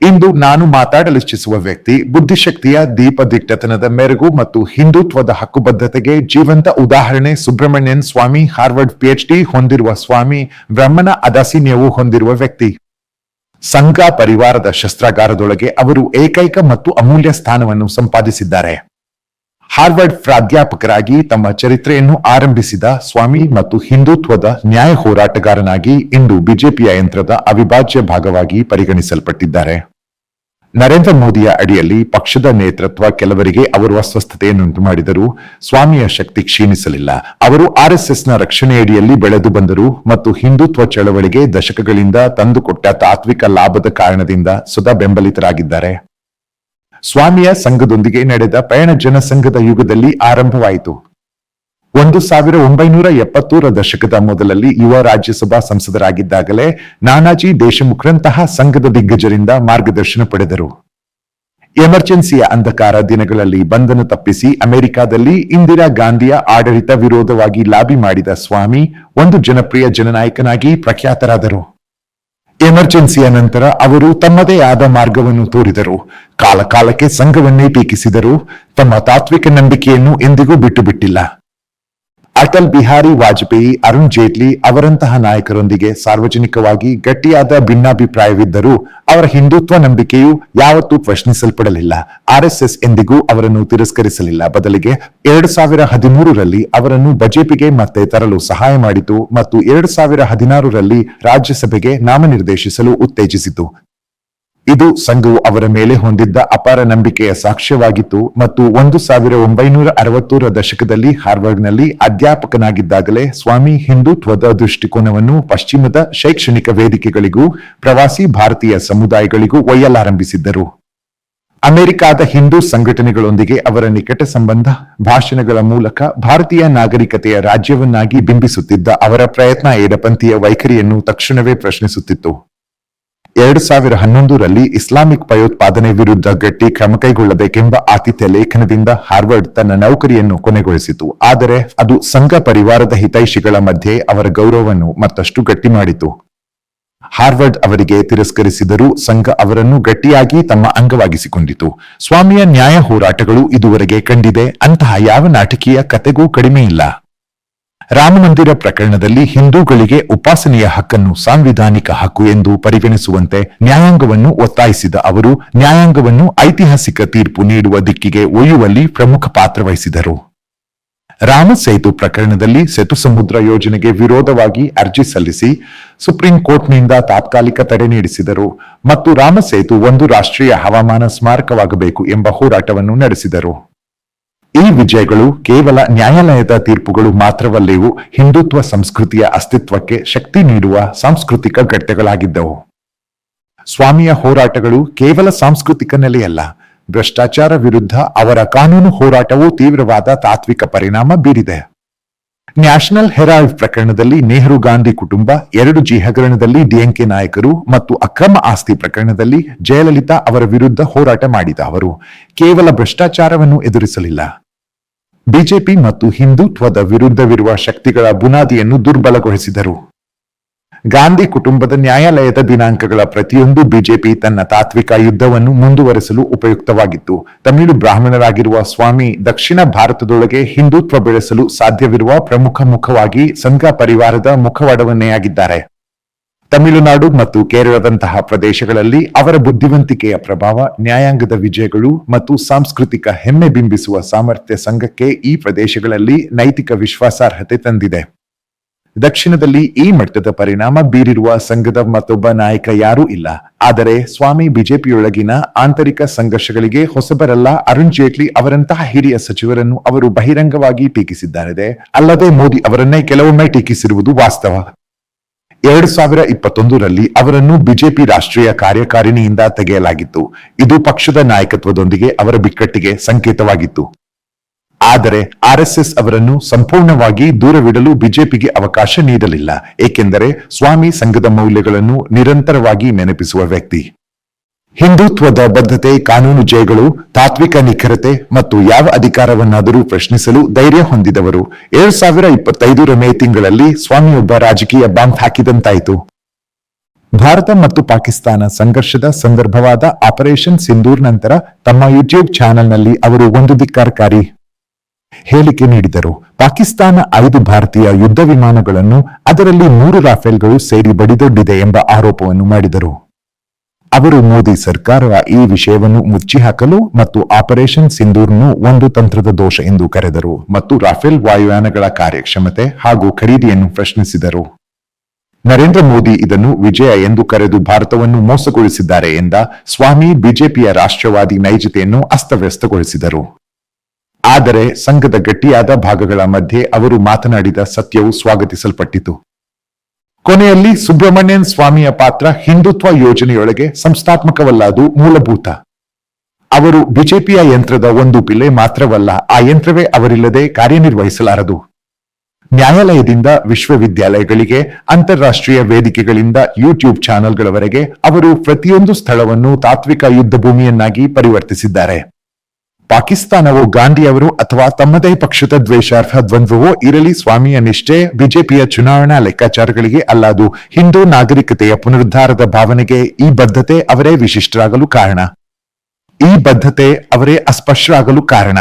ಇಂದು ನಾನು ಮಾತಾಡಲಿಚ್ಛಿಸುವ ವ್ಯಕ್ತಿ ಬುದ್ಧಿಶಕ್ತಿಯ ದೀಪ ದಿಟ್ಟತನದ ಮೆರುಗು ಮತ್ತು ಹಿಂದುತ್ವದ ಹಕ್ಕುಬದ್ಧತೆಗೆ ಜೀವಂತ ಉದಾಹರಣೆ ಸುಬ್ರಹ್ಮಣ್ಯನ್ ಸ್ವಾಮಿ, ಹಾರ್ವರ್ಡ್ ಪಿಎಚ್ಡಿ ಹೊಂದಿರುವ ಸ್ವಾಮಿ ಬ್ರಹ್ಮನ ಅದಾಸೀನ್ಯವು ಹೊಂದಿರುವ ವ್ಯಕ್ತಿ. ಸಂಘ ಪರಿವಾರದ ಶಸ್ತ್ರಾಗಾರದೊಳಗೆ ಅವರು ಏಕೈಕ ಮತ್ತು ಅಮೂಲ್ಯ ಸ್ಥಾನವನ್ನು ಸಂಪಾದಿಸಿದ್ದಾರೆ. ಹಾರ್ವರ್ಡ್ ಪ್ರಾಧ್ಯಾಪಕರಾಗಿ ತಮ್ಮ ಚರಿತ್ರೆಯನ್ನು ಆರಂಭಿಸಿದ ಸ್ವಾಮಿ ಮತ್ತು ಹಿಂದುತ್ವದ ನ್ಯಾಯ ಹೋರಾಟಗಾರನಾಗಿ ಇಂದು ಬಿಜೆಪಿಯ ಯಂತ್ರದ ಅವಿಭಾಜ್ಯ ಭಾಗವಾಗಿ ಪರಿಗಣಿಸಲ್ಪಟ್ಟಿದ್ದಾರೆ. ನರೇಂದ್ರ ಮೋದಿಯ ಅಡಿಯಲ್ಲಿ ಪಕ್ಷದ ನೇತೃತ್ವ ಕೆಲವರಿಗೆ ಅವರು ಅಸ್ವಸ್ಥತೆಯನ್ನುಂಟು ಮಾಡಿದರು ಸ್ವಾಮಿಯ ಶಕ್ತಿ ಕ್ಷೀಣಿಸಲಿಲ್ಲ. ಅವರು ಆರ್ಎಸ್ಎಸ್ನ ರಕ್ಷಣೆಯಡಿಯಲ್ಲಿ ಬೆಳೆದು ಬಂದರು ಮತ್ತು ಹಿಂದುತ್ವ ಚಳವಳಿಗೆ ದಶಕಗಳಿಂದ ತಂದುಕೊಟ್ಟ ತಾತ್ವಿಕ ಲಾಭದ ಕಾರಣದಿಂದ ಸದಾ ಬೆಂಬಲಿತರಾಗಿದ್ದಾರೆ. ಸ್ವಾಮಿಯ ಸಂಘದೊಂದಿಗೆ ನಡೆದ ಪಯಣ ಜನಸಂಘದ ಯುಗದಲ್ಲಿ ಆರಂಭವಾಯಿತು. ಒಂದು ಸಾವಿರ ಒಂಬೈನೂರ ಎಪ್ಪತ್ತೂರ ದಶಕದ ಮೊದಲಲ್ಲಿ ಯುವ ರಾಜ್ಯಸಭಾ ಸಂಸದರಾಗಿದ್ದಾಗಲೇ ನಾನಾಜಿ ದೇಶಮುಖ್ರಂತಹ ಸಂಘದ ದಿಗ್ಗಜರಿಂದ ಮಾರ್ಗದರ್ಶನ ಪಡೆದರು. ಎಮರ್ಜೆನ್ಸಿಯ ಅಂಧಕಾರ ದಿನಗಳಲ್ಲಿ ಬಂಧನ ತಪ್ಪಿಸಿ ಅಮೆರಿಕಾದಲ್ಲಿ ಇಂದಿರಾ ಗಾಂಧಿಯ ಆಡಳಿತ ವಿರೋಧವಾಗಿ ಲಾಬಿ ಮಾಡಿದ ಸ್ವಾಮಿ ಒಂದು ಜನಪ್ರಿಯ ಜನನಾಯಕನಾಗಿ ಪ್ರಖ್ಯಾತರಾದರು. ಎಮರ್ಜೆನ್ಸಿಯ ನಂತರ ಅವರು ತಮ್ಮದೇ ಆದ ಮಾರ್ಗವನ್ನು ತೋರಿದರು. ಕಾಲಕಾಲಕ್ಕೆ ಸಂಘವನ್ನೇ ಟೀಕಿಸಿದರು. ತಮ್ಮ ತಾತ್ವಿಕ ನಂಬಿಕೆಯನ್ನು ಎಂದಿಗೂ ಬಿಟ್ಟು ಬಿಟ್ಟಿಲ್ಲ ಅಟಲ್ ಬಿಹಾರಿ ವಾಜಪೇಯಿ, ಅರುಣ್ ಜೇಟ್ಲಿ ಅವರಂತಹ ನಾಯಕರೊಂದಿಗೆ ಸಾರ್ವಜನಿಕವಾಗಿ ಗಟ್ಟಿಯಾದ ಭಿನ್ನಾಭಿಪ್ರಾಯವಿದ್ದರೂ ಅವರ ಹಿಂದುತ್ವ ನಂಬಿಕೆಯು ಯಾವತ್ತೂ ಪ್ರಶ್ನಿಸಲ್ಪಡಲಿಲ್ಲ. ಆರ್ಎಸ್ಎಸ್ ಎಂದಿಗೂ ಅವರನ್ನು ತಿರಸ್ಕರಿಸಲಿಲ್ಲ. ಬದಲಿಗೆ ಎರಡು ಸಾವಿರ ಹದಿಮೂರರಲ್ಲಿ ಅವರನ್ನು ಬಜೆಪಿಗೆ ಮತ್ತೆ ತರಲು ಸಹಾಯ ಮಾಡಿತು ಮತ್ತು ಎರಡು ಸಾವಿರ ಹದಿನಾರರಲ್ಲಿ ರಾಜ್ಯಸಭೆಗೆ ನಾಮನಿರ್ದೇಶಿಸಲು ಉತ್ತೇಜಿಸಿತು. ಇದು ಸಂಘವು ಅವರ ಮೇಲೆ ಹೊಂದಿದ್ದ ಅಪಾರ ನಂಬಿಕೆಯ ಸಾಕ್ಷ್ಯವಾಗಿತ್ತು ಮತ್ತು ಒಂದು ಸಾವಿರ ಒಂಬೈನೂರ ಅರವತ್ತೂರ ದಶಕದಲ್ಲಿ ಹಾರ್ವರ್ಡ್ನಲ್ಲಿ ಅಧ್ಯಾಪಕನಾಗಿದ್ದಾಗಲೇ ಸ್ವಾಮಿ ಹಿಂದುತ್ವದ ದೃಷ್ಟಿಕೋನವನ್ನು ಪಶ್ಚಿಮದ ಶೈಕ್ಷಣಿಕ ವೇದಿಕೆಗಳಿಗೂ ಪ್ರವಾಸಿ ಭಾರತೀಯ ಸಮುದಾಯಗಳಿಗೂ ಒಯ್ಯಲಾರಂಭಿಸಿದ್ದರು. ಅಮೆರಿಕಾದ ಹಿಂದೂ ಸಂಘಟನೆಗಳೊಂದಿಗೆ ಅವರ ನಿಕಟ ಸಂಬಂಧ ಭಾಷಣಗಳ ಮೂಲಕ ಭಾರತೀಯ ನಾಗರಿಕತೆಯ ರಾಜ್ಯವನ್ನಾಗಿ ಬಿಂಬಿಸುತ್ತಿದ್ದ ಅವರ ಪ್ರಯತ್ನ ಎಡಪಂಥೀಯ ವೈಖರಿಯನ್ನು ತಕ್ಷಣವೇ ಪ್ರಶ್ನಿಸುತ್ತಿತ್ತು. ಎರಡು ಸಾವಿರ ಹನ್ನೊಂದರಲ್ಲಿ ಇಸ್ಲಾಮಿಕ್ ಭಯೋತ್ಪಾದನೆ ವಿರುದ್ಧ ಗಟ್ಟಿ ಕ್ರಮ ಕೈಗೊಳ್ಳಬೇಕೆಂಬ ಆತಿಥ್ಯ ಲೇಖನದಿಂದ ಹಾರ್ವರ್ಡ್ ತನ್ನ ನೌಕರಿಯನ್ನು ಕೊನೆಗೊಳಿಸಿತು. ಆದರೆ ಅದು ಸಂಘ ಪರಿವಾರದ ಹಿತೈಷಿಗಳ ಮಧ್ಯೆ ಅವರ ಗೌರವವನ್ನು ಮತ್ತಷ್ಟು ಗಟ್ಟಿ ಮಾಡಿತು. ಹಾರ್ವರ್ಡ್ ಅವರಿಗೆ ತಿರಸ್ಕರಿಸಿದರೂ ಸಂಘ ಅವರನ್ನು ಗಟ್ಟಿಯಾಗಿ ತಮ್ಮ ಅಂಗವಾಗಿಸಿಕೊಂಡಿತು. ಸ್ವಾಮಿಯ ನ್ಯಾಯ ಹೋರಾಟಗಳು ಇದುವರೆಗೆ ಕಂಡಿದೆ. ಅಂತಹ ಯಾವ ನಾಟಕೀಯ ಕತೆಗೂ ಕಡಿಮೆಯಿಲ್ಲ. ರಾಮಮಂದಿರ ಪ್ರಕರಣದಲ್ಲಿ ಹಿಂದೂಗಳಿಗೆ ಉಪಾಸನೆಯ ಹಕ್ಕನ್ನು ಸಾಂವಿಧಾನಿಕ ಹಕ್ಕು ಎಂದು ಪರಿಗಣಿಸುವಂತೆ ನ್ಯಾಯಾಂಗವನ್ನು ಒತ್ತಾಯಿಸಿದ ಅವರು, ನ್ಯಾಯಾಂಗವನ್ನು ಐತಿಹಾಸಿಕ ತೀರ್ಪು ನೀಡುವ ದಿಕ್ಕಿಗೆ ಒಯ್ಯುವಲ್ಲಿ ಪ್ರಮುಖ ಪಾತ್ರ ವಹಿಸಿದರು. ರಾಮ ಸೇತು ಪ್ರಕರಣದಲ್ಲಿ ಸೇತು ಸಮುದ್ರ ಯೋಜನೆಗೆ ವಿರೋಧವಾಗಿ ಅರ್ಜಿ ಸಲ್ಲಿಸಿ ಸುಪ್ರೀಂ ಕೋರ್ಟ್ನಿಂದ ತಾತ್ಕಾಲಿಕ ತಡೆ ನೀಡಿಸಿದರು ಮತ್ತು ರಾಮ ಸೇತು ಒಂದು ರಾಷ್ಟ್ರೀಯ ಹವಾಮಾನ ಸ್ಮಾರಕವಾಗಬೇಕು ಎಂಬ ಹೋರಾಟವನ್ನು ನಡೆಸಿದರು. ಈ ವಿಜಯಗಳು ಕೇವಲ ನ್ಯಾಯಾಲಯದ ತೀರ್ಪುಗಳು ಮಾತ್ರವಲ್ಲವು ಹಿಂದುತ್ವ ಸಂಸ್ಕೃತಿಯ ಅಸ್ತಿತ್ವಕ್ಕೆ ಶಕ್ತಿ ನೀಡುವ ಸಾಂಸ್ಕೃತಿಕ ಘಟ್ಟಗಳಾಗಿದ್ದವು ಸ್ವಾಮಿಯ ಹೋರಾಟಗಳು ಕೇವಲ ಸಾಂಸ್ಕೃತಿಕ ನೆಲೆಯಲ್ಲ, ಭ್ರಷ್ಟಾಚಾರ ವಿರುದ್ಧ ಅವರ ಕಾನೂನು ಹೋರಾಟವು ತೀವ್ರವಾದ ತಾತ್ವಿಕ ಪರಿಣಾಮ ಬೀರಿದೆ. ನ್ಯಾಷನಲ್ ಹೆರಾಲ್ಡ್ ಪ್ರಕರಣದಲ್ಲಿ ನೆಹರು ಗಾಂಧಿ ಕುಟುಂಬ, ಎರಡು ಜಿ ಹಗರಣದಲ್ಲಿ ಡಿಎಂಕೆ ನಾಯಕರು ಮತ್ತು ಅಕ್ರಮ ಆಸ್ತಿ ಪ್ರಕರಣದಲ್ಲಿ ಜಯಲಲಿತಾ ಅವರ ವಿರುದ್ಧ ಹೋರಾಟ ಮಾಡಿದ ಅವರು. ಕೇವಲ ಭ್ರಷ್ಟಾಚಾರವನ್ನು ಎದುರಿಸಲಿಲ್ಲ. ಬಿಜೆಪಿ ಮತ್ತು ಹಿಂದುತ್ವದ ವಿರುದ್ಧವಿರುವ ಶಕ್ತಿಗಳ ಬುನಾದಿಯನ್ನು ದುರ್ಬಲಗೊಳಿಸಿದರು. ಗಾಂಧಿ ಕುಟುಂಬದ ನ್ಯಾಯಾಲಯದ ದಿನಾಂಕಗಳ ಪ್ರತಿಯೊಂದು ಬಿಜೆಪಿ ತನ್ನ ತಾತ್ವಿಕ ಯುದ್ಧವನ್ನು ಮುಂದುವರೆಸಲು ಉಪಯುಕ್ತವಾಗಿತ್ತು. ತಮಿಳು ಬ್ರಾಹ್ಮಣರಾಗಿರುವ ಸ್ವಾಮಿ ದಕ್ಷಿಣ ಭಾರತದೊಳಗೆ ಹಿಂದುತ್ವ ಬೆಳೆಸಲು ಸಾಧ್ಯವಿರುವ ಪ್ರಮುಖ ಮುಖವಾಗಿ ಸಂಘ ಪರಿವಾರದ ಮುಖವಾಡವನ್ನೆಯಾಗಿದ್ದಾರೆ. ತಮಿಳುನಾಡು ಮತ್ತು ಕೇರಳದಂತಹ ಪ್ರದೇಶಗಳಲ್ಲಿ ಅವರ ಬುದ್ಧಿವಂತಿಕೆಯ ಪ್ರಭಾವ, ನ್ಯಾಯಾಂಗದ ವಿಜಯಗಳು ಮತ್ತು ಸಾಂಸ್ಕೃತಿಕ ಹೆಮ್ಮೆ ಬಿಂಬಿಸುವ ಸಾಮರ್ಥ್ಯ ಸಂಘಕ್ಕೆ ಈ ಪ್ರದೇಶಗಳಲ್ಲಿ ನೈತಿಕ ವಿಶ್ವಾಸಾರ್ಹತೆ ತಂದಿದೆ. ದಕ್ಷಿಣದಲ್ಲಿ ಈ ಮಟ್ಟದ ಪರಿಣಾಮ ಬೀರಿರುವ ಸಂಘದ ಮತ್ತೊಬ್ಬ ನಾಯಕ ಯಾರೂ ಇಲ್ಲ. ಆದರೆ ಸ್ವಾಮಿ ಬಿಜೆಪಿಯೊಳಗಿನ ಆಂತರಿಕ ಸಂಘರ್ಷಗಳಿಗೆ ಹೊಸಬರಲ್ಲ ಅರುಣ್ ಜೇಟ್ಲಿ ಅವರಂತಹ ಹಿರಿಯ ಸಚಿವರನ್ನು ಅವರು ಬಹಿರಂಗವಾಗಿ ಟೀಕಿಸಿದ್ದಾರೆ ಅಲ್ಲದೆ ಮೋದಿ ಅವರನ್ನೇ ಕೆಲವೊಮ್ಮೆ ಟೀಕಿಸಿರುವುದು ವಾಸ್ತವ. ಎರಡು ಸಾವಿರ ಇಪ್ಪತ್ತೊಂದರಲ್ಲಿ ಅವರನ್ನು ಬಿಜೆಪಿ ರಾಷ್ಟ್ರೀಯ ಕಾರ್ಯಕಾರಿಣಿಯಿಂದ ತೆಗೆಯಲಾಗಿತ್ತು. ಇದು ಪಕ್ಷದ ನಾಯಕತ್ವದೊಂದಿಗೆ ಅವರ ಬಿಕ್ಕಟ್ಟಿಗೆ ಸಂಕೇತವಾಗಿತ್ತು. ಆದರೆ ಆರ್ಎಸ್ಎಸ್ ಅವರನ್ನು ಸಂಪೂರ್ಣವಾಗಿ ದೂರವಿಡಲು ಬಿಜೆಪಿಗೆ ಅವಕಾಶ ನೀಡಲಿಲ್ಲ, ಏಕೆಂದರೆ ಸ್ವಾಮಿ ಸಂಘದ ಮೌಲ್ಯಗಳನ್ನು ನಿರಂತರವಾಗಿ ನೆನಪಿಸುವ ವ್ಯಕ್ತಿ. ಹಿಂದುತ್ವದ ಬದ್ಧತೆ, ಕಾನೂನು ಜಯಗಳು, ತಾತ್ವಿಕ ನಿಖರತೆ ಮತ್ತು ಯಾವ ಅಧಿಕಾರವನ್ನಾದರೂ ಪ್ರಶ್ನಿಸಲು ಧೈರ್ಯ ಹೊಂದಿದವರು. ಎರಡ್ ಸಾವಿರ ಇಪ್ಪತ್ತೈದರ ಮೇ ತಿಂಗಳಲ್ಲಿ ಸ್ವಾಮಿಯೊಬ್ಬ ರಾಜಕೀಯ ಬಾಂಬ್ ಹಾಕಿದಂತಾಯಿತು. ಭಾರತ ಮತ್ತು ಪಾಕಿಸ್ತಾನ ಸಂಘರ್ಷದ ಸಂದರ್ಭವಾದ ಆಪರೇಷನ್ ಸಿಂಧೂರ್ ನಂತರ ತಮ್ಮ ಯೂಟ್ಯೂಬ್ ಚಾನೆಲ್ನಲ್ಲಿ ಅವರು ಒಂದು ಧಿಕ್ಕಾರಕಾರಿ ಹೇಳಿಕೆ ನೀಡಿದರು. ಪಾಕಿಸ್ತಾನ ಐದು ಭಾರತೀಯ ಯುದ್ಧ ವಿಮಾನಗಳನ್ನು, ಅದರಲ್ಲಿ ಮೂರು ರಾಫೆಲ್ಗಳು ಸೇರಿ ಬಡಿದೊಡ್ಡಿದೆ ಎಂಬ ಆರೋಪವನ್ನು ಮಾಡಿದರು. ಅವರು ಮೋದಿ ಸರ್ಕಾರ ಈ ವಿಷಯವನ್ನು ಮುಚ್ಚಿಹಾಕಲು ಮತ್ತು ಆಪರೇಷನ್ ಸಿಂಧೂರ್ನು ಒಂದು ತಂತ್ರದ ದೋಷ ಎಂದು ಕರೆದರು ಮತ್ತು ರಾಫೆಲ್ ವಾಯುಯಾನಗಳ ಕಾರ್ಯಕ್ಷಮತೆ ಹಾಗೂ ಖರೀದಿಯನ್ನು ಪ್ರಶ್ನಿಸಿದರು. ನರೇಂದ್ರ ಮೋದಿ ಇದನ್ನು ವಿಜಯ ಎಂದು ಕರೆದು ಭಾರತವನ್ನು ಮೋಸಗೊಳಿಸಿದ್ದಾರೆ ಎಂದ ಸ್ವಾಮಿ ಬಿಜೆಪಿಯ ರಾಷ್ಟ್ರವಾದಿ ನೈಜತೆಯನ್ನು ಅಸ್ತವ್ಯಸ್ತಗೊಳಿಸಿದರು. ಆದರೆ ಸಂಘದ ಗಟ್ಟಿಯಾದ ಭಾಗಗಳ ಮಧ್ಯೆ ಅವರು ಮಾತನಾಡಿದ ಸತ್ಯವು ಸ್ವಾಗತಿಸಲ್ಪಟ್ಟಿತು. ಕೊನೆಯಲ್ಲಿ ಸುಬ್ರಹ್ಮಣ್ಯನ್ ಸ್ವಾಮಿಯ ಪಾತ್ರ ಹಿಂದುತ್ವ ಯೋಜನೆಯೊಳಗೆ ಸಂಸ್ಥಾತ್ಮಕವಲ್ಲದು ಮೂಲಭೂತ. ಅವರು ಬಿಜೆಪಿಯ ಯಂತ್ರದ ಒಂದು ಬಿಲೆ ಮಾತ್ರವಲ್ಲ, ಆ ಯಂತ್ರವೇ ಅವರಿಲ್ಲದೆ ಕಾರ್ಯನಿರ್ವಹಿಸಲಾರದು. ನ್ಯಾಯಾಲಯದಿಂದ ವಿಶ್ವವಿದ್ಯಾಲಯಗಳಿಗೆ, ಅಂತಾರಾಷ್ಟ್ರೀಯ ವೇದಿಕೆಗಳಿಂದ ಯೂಟ್ಯೂಬ್ ಚಾನೆಲ್ಗಳವರೆಗೆ ಅವರು ಪ್ರತಿಯೊಂದು ಸ್ಥಳವನ್ನು ತಾತ್ವಿಕ ಯುದ್ಧಭೂಮಿಯನ್ನಾಗಿ ಪರಿವರ್ತಿಸಿದ್ದಾರೆ. ಪಾಕಿಸ್ತಾನವು ಗಾಂಧಿಯವರು ಅಥವಾ ತಮ್ಮದೇ ಪಕ್ಷದ ದ್ವೇಷಾರ್ಹ ದ್ವಂದ್ವವೋ ಇರಲಿ ಸ್ವಾಮಿಯ ನಿಷ್ಠೆ, ಬಿಜೆಪಿಯ ಚುನಾವಣಾ ಲೆಕ್ಕಾಚಾರಗಳಿಗೆ ಅಲ್ಲದು ಹಿಂದೂ ನಾಗರಿಕತೆಯ ಪುನರುದ್ಧಾರದ ಭಾವನೆಗೆ ಈ ಬದ್ಧತೆ ಅವರೇ ವಿಶಿಷ್ಟರಾಗಲು ಕಾರಣ. ಈ ಬದ್ಧತೆ ಅವರೇ ಅಸ್ಪಷ್ಟರಾಗಲು ಕಾರಣ.